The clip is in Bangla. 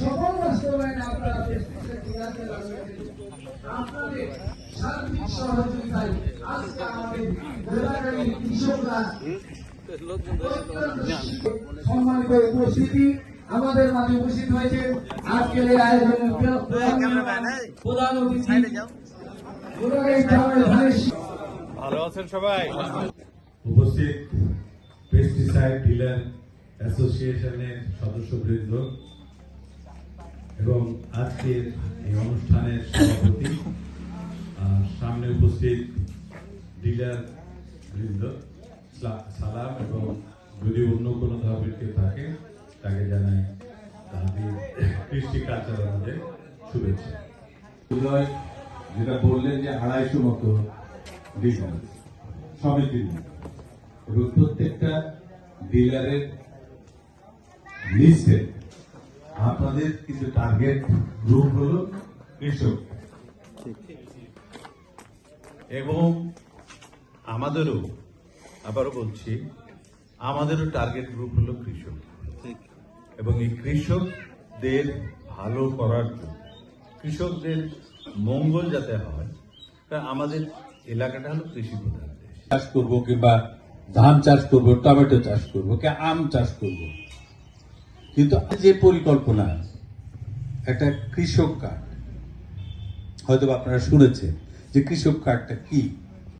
সকল বাস্তবায়নে আপনারা দেশটিতে ফিরাতে লাগবেন আপনাদের সার্বিক সহযোগিতায় আজকে আমাদের এলাকার কৃষকরা সম্মানিত উপস্থিতি আমাদের মাঝে উপস্থিত হয়েছে আজকের এই আয়োজনের প্রধান অতিথি গোলাগাড়ি গ্রামের ধানের শীষ। ভালো আছেন সবাই? উপস্থিত পেস্টিসাইড ডিলার অ্যাসোসিয়েশনের সদস্যবৃন্দ এবং আজকের এই অনুষ্ঠানের সভাপতি সামনে উপস্থিত ডিলার বৃন্দ সালাম এবং যদি অন্য কোনো ধর্মের কেউ থাকে, তাকে জানাই তাদের কৃষ্টি কালচার আমাদের শুভেচ্ছা। যেটা বললেন যে আড়াইশো মতো ডিলার সমিতির এবং প্রত্যেকটা ডিলারের লিস্টে আপনাদের কিন্তু টার্গেট গ্রুপ হল কৃষক। এবং আমাদেরও, আবারও বলছি, আমাদেরও টার্গেট গ্রুপ হলো কৃষক। এবং এই কৃষকদের ভালো করার জন্য, কৃষকদের মঙ্গল যাতে হয়, তা আমাদের এলাকাটা হলো কৃষি প্রধান চাষ করব কিংবা ধান চাষ করব, টমেটো চাষ করব, কি আম চাষ করব কিন্তু যে পরিকল্পনা একটা কৃষক কার্ড হয়তো আপনারা শুনেছেন যে কৃষক কার্ডটা কি?